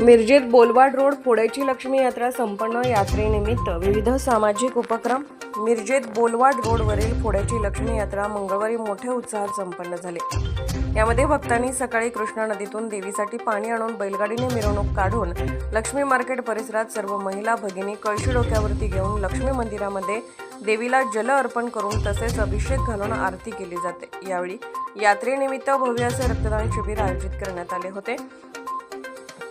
मिरजेत Bolwad road फोड्याची Lakshmi यात्रा संपन्न यात्रेनिमित्त विविध सामाजिक उपक्रम. मिरजेत बोलवाड रोडवरील फोड्याची लक्ष्मी यात्रा मंगळवारी मोठ्या उत्साहात संपन्न झाली. यामध्ये भक्तांनी सकाळी कृष्णा नदीतून देवीसाठी पाणी आणून बैलगाडीने मिरवणूक काढून लक्ष्मी मार्केट परिसरात सर्व महिला भगिनी कळशी डोक्यावरती घेऊन लक्ष्मी मंदिरामध्ये देवीला जल अर्पण करून तसेच अभिषेक घालून आरती केली जाते. यावेळी यात्रेनिमित्त भव्य असे रक्तदान शिबिर आयोजित करण्यात आले होते.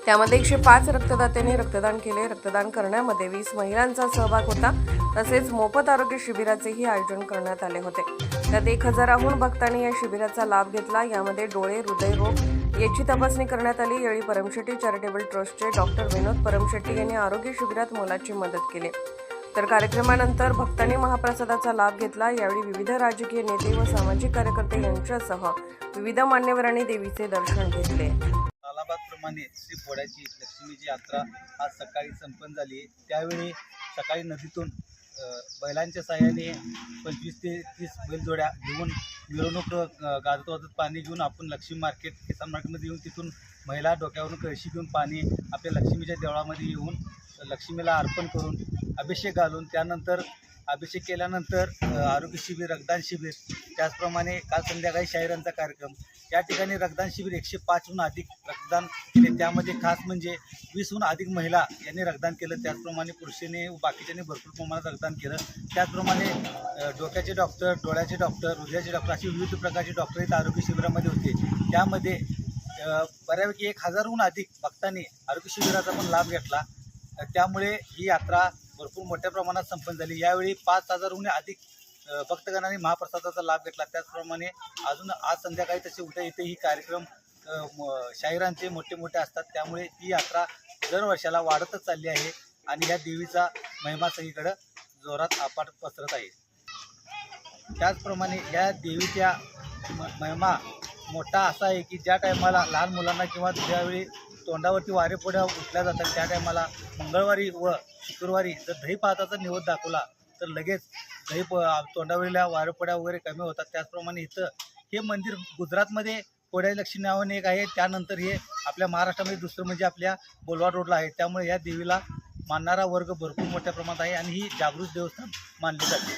त्यामध्ये एकशे पाच रक्तदात्यांनी रक्तदान केले. रक्तदान करण्यामध्ये वीस महिलांचा सहभाग होता. तसेच मोफत आरोग्य शिबिराचेही आयोजन करण्यात आले होते. त्यात एक हजाराहून भक्तांनी या शिबिराचा लाभ घेतला. यामध्ये डोळे हृदयरोग याची तपासणी करण्यात आली. यावेळी परमशेट्टी चॅरिटेबल ट्रस्टचे डॉक्टर विनोद परमशेट्टी यांनी आरोग्य शिबिरात मोलाची मदत केली. तर कार्यक्रमानंतर भक्तांनी महाप्रसादाचा लाभ घेतला. यावेळी विविध राजकीय नेते व सामाजिक कार्यकर्ते यांच्यासह विविध मान्यवरांनी देवीचे दर्शन घेतले. तालाबादप्रमाणे श्री फोड्याची लक्ष्मीची यात्रा आज सकाळी संपन्न झाली त्यावेळी सकाळी नदीतून बैलांच्या साह्याने पंचवीस ते तीस बैलजोड्या घेऊन मिरवणूक गाजत वाजत पाणी घेऊन आपण लक्ष्मी मार्केट किसान मार्केटमध्ये येऊन तिथून महिला डोक्यावरून कळशी घेऊन पाणी आपल्या लक्ष्मीच्या देवळामध्ये येऊन लक्ष्मीला अर्पण करून अभिषेक घालून त्यानंतर अभिषेक केल्यानंतर आरोग्य शिबिर रक्तदान शिबिर त्याचप्रमाणे काल संध्याकाळी शाहिरांचा कार्यक्रम या ठिकाणी रक्तदान शिबिर एकशे पाचहून अधिक रक्तदान केले. त्यामध्ये खास म्हणजे वीसहून अधिक महिला यांनी रक्तदान केलं. त्याचप्रमाणे पुरुषांनी व बाकीच्यांनी भरपूर प्रमाणात रक्तदान केलं. त्याचप्रमाणे डोक्याचे डॉक्टर डोळ्याचे डॉक्टर हृदयाचे डॉक्टर असे विविध प्रकारचे डॉक्टर इथं आरोग्य शिबिरामध्ये होते. त्यामध्ये बऱ्यापैकी एक हजारहून अधिक भक्तांनी आरोग्य शिबिराचा पण लाभ घेतला. त्यामुळे ही यात्रा भरपूर मोठ्या प्रमाणात संपन्न झाली. यावेळी पाच हजारहून अधिक भक्तगणांनी महाप्रसादाचा लाभ घेतला. त्याचप्रमाणे अजून आज संध्याकाळी तसे उद्या इथे ही कार्यक्रम शाहिरांचे मोठे मोठे असतात. त्यामुळे ती यात्रा दरवर्षाला वाढतच चालली आहे आणि या देवीचा महिमा सगळीकडं जोरात आपाट पसरत आहे. त्याचप्रमाणे या देवीच्या म महिमा मोठा असा आहे की ज्या टायमाला लहान मुलांना किंवा ज्यावेळी तोंडावरती वारे पोड्या उठल्या जातात त्या टायमाला मंगळवारी व शुक्रवारी जर दही पाहताचा निवड दाखवला तर लगेच दही प तोंडावरील वारपड्या वगैरे कमी होतात. त्याचप्रमाणे इथं हे मंदिर गुजरातमध्ये कोड्या लक्ष्मी नावाने एक आहे. त्यानंतर हे आपल्या महाराष्ट्रामध्ये दुसरं म्हणजे आपल्या बोलवाड रोडला आहे. त्यामुळे या देवीला मानणारा वर्ग भरपूर मोठ्या प्रमाणात आहे आणि ही जागृत देवस्थान मानली जाते.